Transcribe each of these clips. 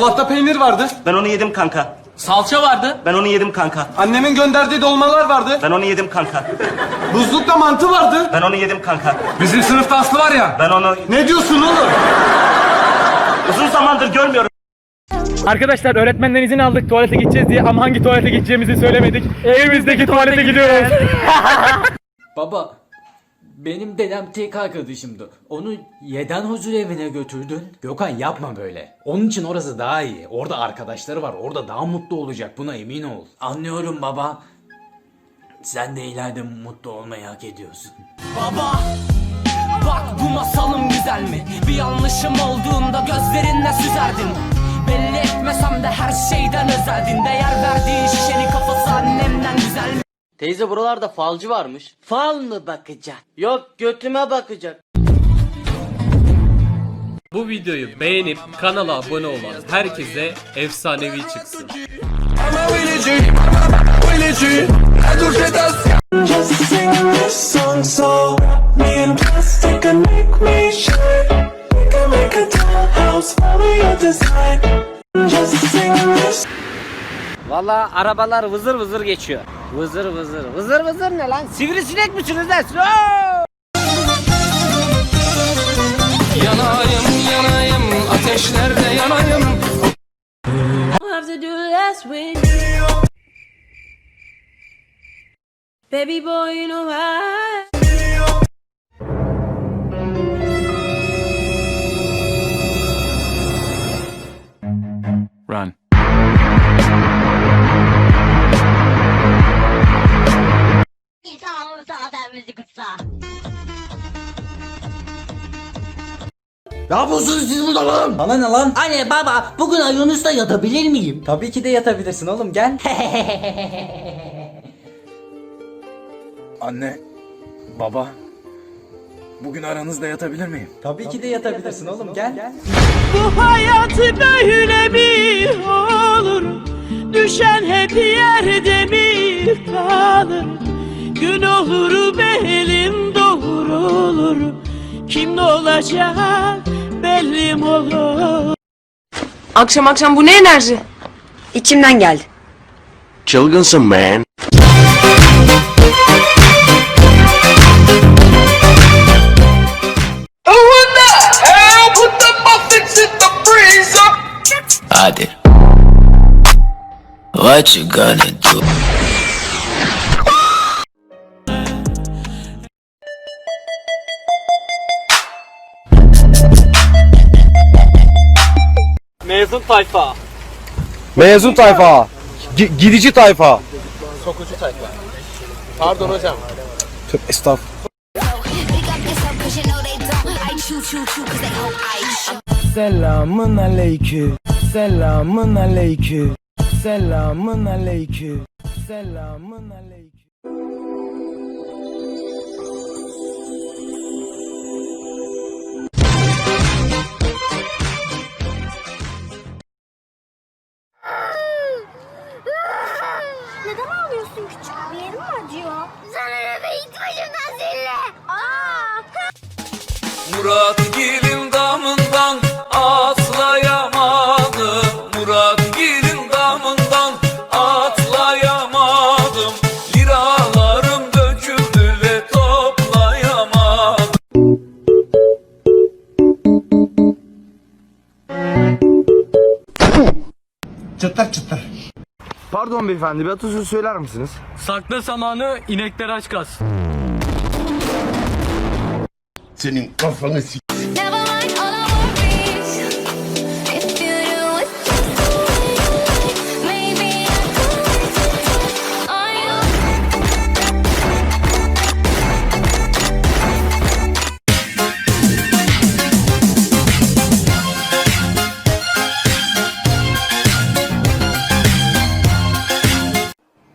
Dolapta peynir vardı. Ben onu yedim kanka. Salça vardı. Ben onu yedim kanka. Annemin gönderdiği dolmalar vardı. Ben onu yedim kanka. Buzlukta mantı vardı. Ben onu yedim kanka. Bizim sınıfta Aslı var ya. Ben onu Ne diyorsun oğlum? uzun zamandır görmüyorum. Arkadaşlar öğretmenden izin aldık tuvalete gideceğiz diye ama hangi tuvalete gideceğimizi söylemedik. Evimizdeki tuvalete gidiyoruz. Baba, benim dedem tek arkadaşımdı. Onu yeden huzur evine götürdün. Gökhan yapma böyle. Onun için orası daha iyi. Orada arkadaşları var. Orada daha mutlu olacak. Buna emin ol. Anlıyorum baba. Sen de ileride mutlu olmayı hak ediyorsun. Baba Bak bu masalım güzel mi? Bir yanlışım olduğunda gözlerinle süzerdin Belli etmesem de her şeyden özeldin Değer verdiğin şişenin kafası annemden güzel mi? Teyze buralarda falcı varmış. Fal mı bakacak? Yok götüme bakacak. Bu videoyu beğenip kanala abone olan herkese efsanevi çıksın. Valla arabalar vızır vızır geçiyor. Vızır vızır. Vızır vızır ne lan? Sivrisinek misiniz lan? Yanayım yanayım ateşlerde yanayım. Baby boy, you know I. Run. Bana ne lan? Anne baba bugün Ayonus'ta yatabilir miyim? Tabii ki de yatabilirsin oğlum gel. Anne. Baba. Bugün aranızda yatabilir miyim? Tabii ki de yatabilirsin oğlum gel. Bu hayat böyle mi olur? Düşen hep yerde mi kalır? Gün olur belim doğru olur. Kim ne olacak bellim olur. Akşam akşam bu ne enerji? İçimden geldi. Çılgınsın man. Hadi What you gonna do? Mezun tayfa. Mezun tayfa. gidici tayfa. Selamın aleyküm. Selamın aleyküm. Selamın aleyküm. Selamın aleyküm. Murat Gil'in damından atlayamadım Murat Gil'in damından atlayamadım Liralarım döküldü ve toplayamadım Pardon beyefendi bir atasözü söyler misiniz? Sakla samanı inekler aç kas. Could. Are you?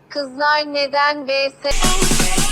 Kızlar neden vs